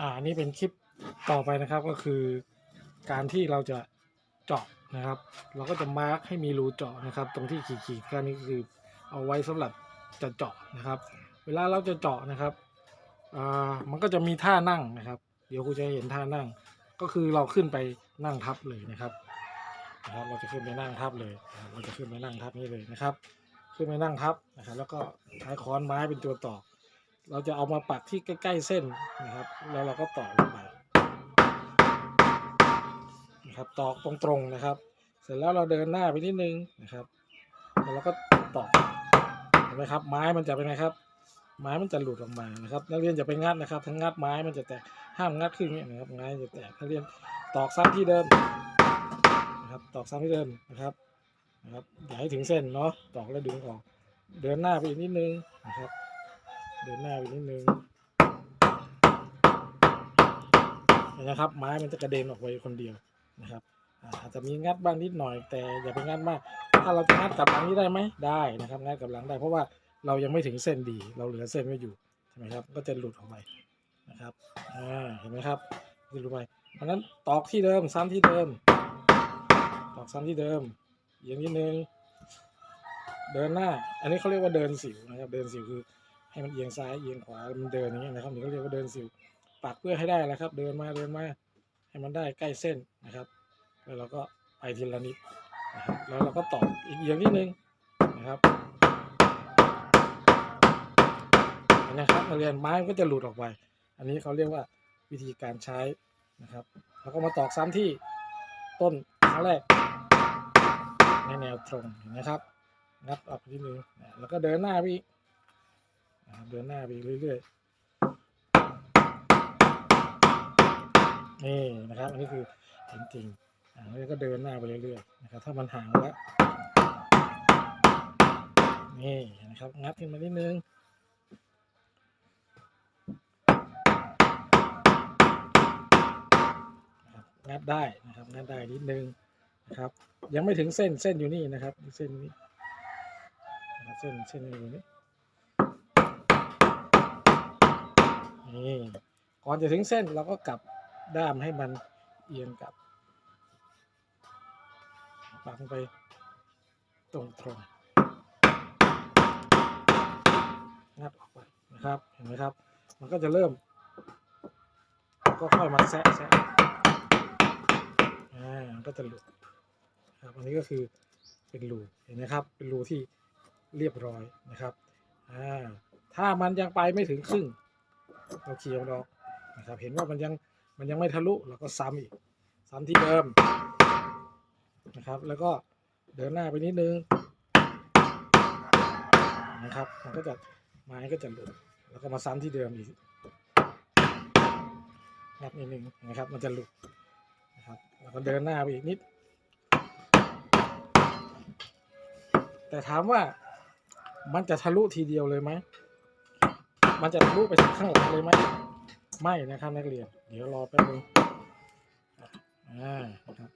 อ่านนี้เป็นคลิปต่อไปนะครับก็คือการที่เราจะเจาะนะครับ เราก็จะมาร์กให้มีรูเจาะนะครับ ตรงที่ขีดๆก็นี่คือเอาไว้สำหรับจะเจาะนะครับ เวลาเราจะเจาะนะครับอ่ามันก็จะมีท่านั่งนะครับ เดี๋ยวครูจะเห็นท่านั่ง ก็คือเราขึ้นไปนั่งทับเลยนะครับนะครับเราจะขึ้นไปนั่งทับเลย เราจะขึ้นไปนั่งทับนี่เลยนะครับ ขึ้นไปนั่งทับนะครับ แล้วก็ใช้ค้อนไม้เป็นตัวตอก เราจะเอามาปักที่ใกล้ ๆ เส้นนะครับ แล้วเราก็ตอกลงไปนะครับตอกตรงๆนะครับ เสร็จแล้วเราเดินหน้าไปนิดนึงนะครับแล้วเราก็ตอกเห็นไหมครับ ไม้มันจะเป็นไงครับ ไม้มันจะหลุดออกมานะครับ นักเรียนอย่าไปงัดนะครับทั้งงัดไม้มันจะแตกห้ามงัดขึ้นเนี่ยนะครับไม้จะแตกนักเรียนตอกซ้ำที่เดิมนะครับตอกซ้ำที่เดิมนะครับนะครับอย่าให้ถึงเส้นเนาะตอกแล้วดึงออก เดินหน้าไปอีกนิดนึงนะครับ เดินหน้าไปนิดนึงนะครับ ไม้มันจะกระเด็นออกไปคนเดียวนะครับอาจจะมีงัดบ้างนิดหน่อยแต่อย่าไปงัดมาก ถ้าเราจะงัดกับหลังนี้ได้ไหมได้นะครับงัดกับหลังได้ เพราะว่าเรายังไม่ถึงเส้นดี เราเหลือเส้นไว้อยู่ใช่ไหมครับ ก็จะหลุดออกไปนะครับอ่าเห็นไหมครับหลุดไปเพราะนั้นตอกที่เดิมซ้ำที่เดิม ตอกซ้ำที่เดิมเอียงนิดนึงเดินหน้า อันนี้เขาเรียกว่าเดินสิวนะครับ เดินสิวคือ ให้มันเอียงซ้ายเอียงขวามันเดินอย่างเงี้ยนะครับนี่เขาเรียกว่าเดินสิวปักเพื่อให้ได้แล้วครับ เดินมาเดินมาให้มันได้ใกล้เส้นนะครับ แล้วเราก็ไปทีละนิดนะครับแล้วเราก็ตอกอีกเอียงนิดนึงนะครับเห็นะครับนักเรียนไม้มันก็จะหลุดออกไป อันนี้เขาเรียกว่าวิธีการใช้นะครับแล้วก็มาตอกซ้ำที่ต้นครั้งแรกในแนวตรงนไหมครับงัดออกนิดนึงอ่าแล้วก็เดินหน้าไปอีก เดินหน้าไปเรื่อยๆนี่นะครับ อันนี้คือจริงๆอ่าแล้วก็เดินหน้าไปเรื่อยๆนะครับ ถ้ามันห่างแล้วนี่นะครับ งัดขึ้นมานิดนึงงัดได้นะครับงัดได้นิดนึงนะครับ ยังไม่ถึงเส้นเส้นอยู่นี่นะครับ เส้นนี้เส้นเส้นอยู่นี่ นี่ก่อนจะถึงเส้นเราก็กลับด้ามให้มันเอียงกลับปักลงไปตรงตรงงัดออกไปนะครับเห็นไหมครับ มันก็จะเริ่ม ก็ค่อยมาแซะแซะอ่ามันก็จะหลุดครับอันนี้ก็คือเป็นรูเห็นไหมครับ เป็นรูที่เรียบร้อยนะครับอ่าถ้ามันยังไปไม่ถึงครึ่ง เราเคียร์มันออกนะครับเห็นว่ามันยังมันยังไม่ทะลุเราก็ซ้ำอีก ซ้ำที่เดิมนะครับ แล้วก็เดินหน้าไปนิดนึงนะครับ มันก็จะไม้ก็จะหลุดแล้วก็มาซ้ำที่เดิมอีกงัดนิดนึงนะครับ มันจะหลุดนะครับแล้วก็เดินหน้าไปอีกนิด แต่ถามว่ามันจะทะลุทีเดียวเลยไหม มันจะทะลุไปถึงข้างหลังเลยไหมไม่นะครับนักเรียน เดี๋ยวรอแป๊บนึงอ่านครับ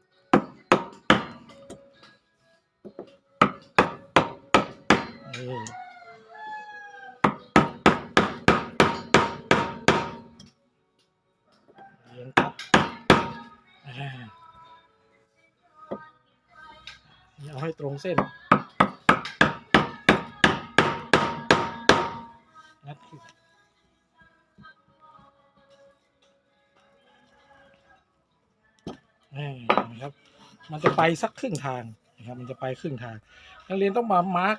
นี่เลี้ยงครับอ่าเอาให้ตรงเส้น นะครับ มันจะไปสักครึ่งทางนะครับ มันจะไปครึ่งทาง นักเรียนต้องมามาร์ก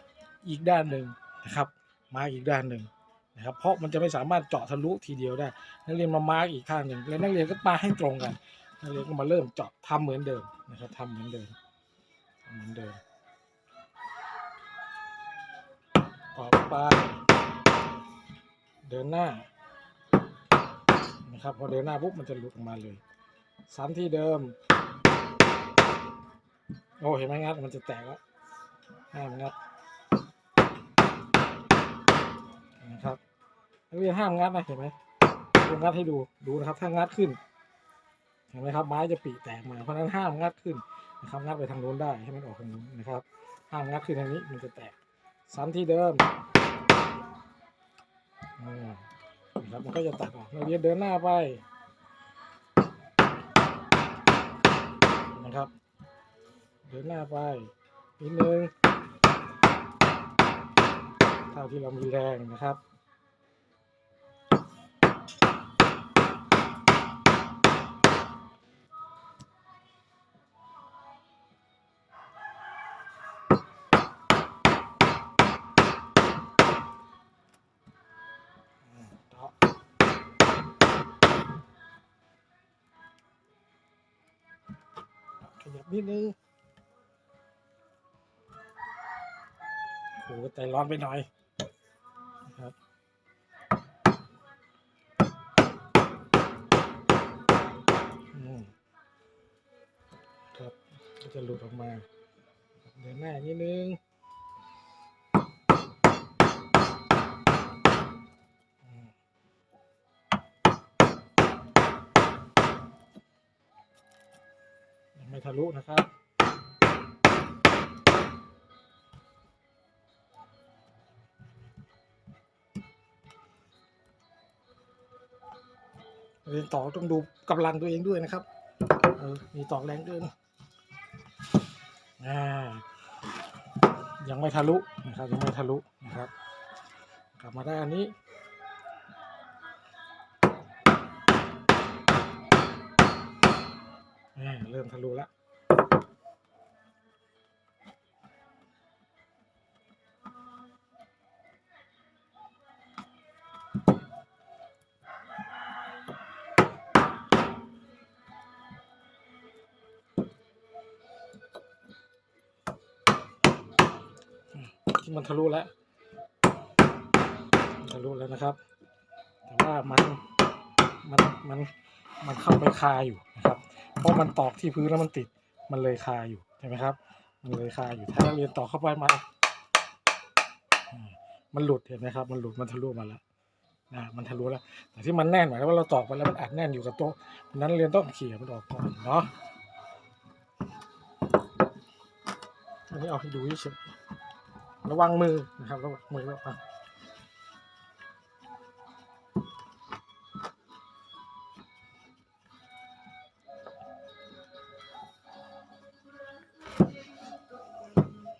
อีกด้านหนึ่งนะครับ มาร์กอีกด้านหนึ่งนะครับ เพราะมันจะไม่สามารถเจาะทะลุทีเดียวได้ นักเรียนมามาร์กอีกข้างหนึ่งแล้วนักเรียนก็มาให้ตรงกัน นักเรียนก็มาเริ่มเจาะทำเหมือนเดิมนะครับทำเหมือนเดิมทำเหมือนเดิมต่อไปเดินหน้านะครับพอเดินหน้าปุ๊บมันจะหลุดออกมาเลย ซ้ำที่เดิม โอ้เห็นไหมงัดมันจะแตกแล้วห้ามงัดนะครับนักเรียนห้ามงัดนะเห็นไหมดูงัดให้ดูดูนะครับ ถ้างัดขึ้น เห็นไหมครับไม้จะปีแตกมาเพราะนั้นห้ามงัดขึ้นนะครับงัดไปทางโน้นได้ให้มันออกทางนู้นนะครับห้ามงัดขึ้นทางนี้มันจะแตกซ้ำที่เดิมอืมนะครับมันก็จะตัดออกนักเรียนเดินหน้าไป นะครับ เดินหน้าไปนิดนึงเท่าที่เรามีแรงนะครับ นิดนึงโอ้โหใจร้อนไปหน่อยะลุนะครับเรียนต่อต้องดูกำลังตัวเองด้วยนะครับ เออ มีตอกแรงเกินอ่ายังไม่ทะลุนะครับ ยังไม่ทะลุนะครับ กลับมาได้อันนี้อ่าเริ่มทะลุแล้ว มันทะลุแล้วทะลุแล้วนะครับ แต่ว่ามันมันมันมันเข้าไปคาอยู่นะครับ เพราะมันตอกที่พื้นแล้วมันติดมันเลยคาอยู่ใช่ไหมครับ มันเลยคาอยู่ถ้าเราเรียนต่อเข้าไปมา มันหลุดเห็นไหมครับ มันหลุดมันทะลุมาแล้วนะมันทะลุแล้ว แต่ที่มันแน่นหมายว่าเราตอกไปแล้วมันอัดแน่นอยู่กับโต๊ะนั้นเรียนต้องเขี่ยมันออกก่อนเนาะอันนี้เอาให้ดูเฉย ระวังมือนะครับระวังมือระวัง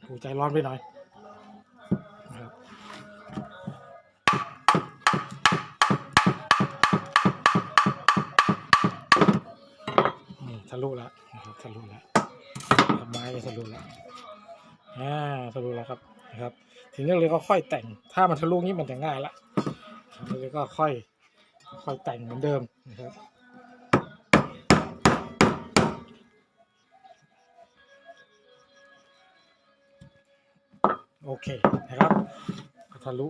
หูใจร้อนไปหน่อยทะลุแล้วนะครับทะลุแล้วไม้ทะลุแล้วอ่าทะลุแล้วครับ นะครับ ทีนี้เราก็ค่อยแต่ง ถ้ามันทะลุงี้มันจะง่ายละทีนี้ก็ค่อยค่อยแต่งเหมือนเดิมนะครับโอเคนะครับทะลุ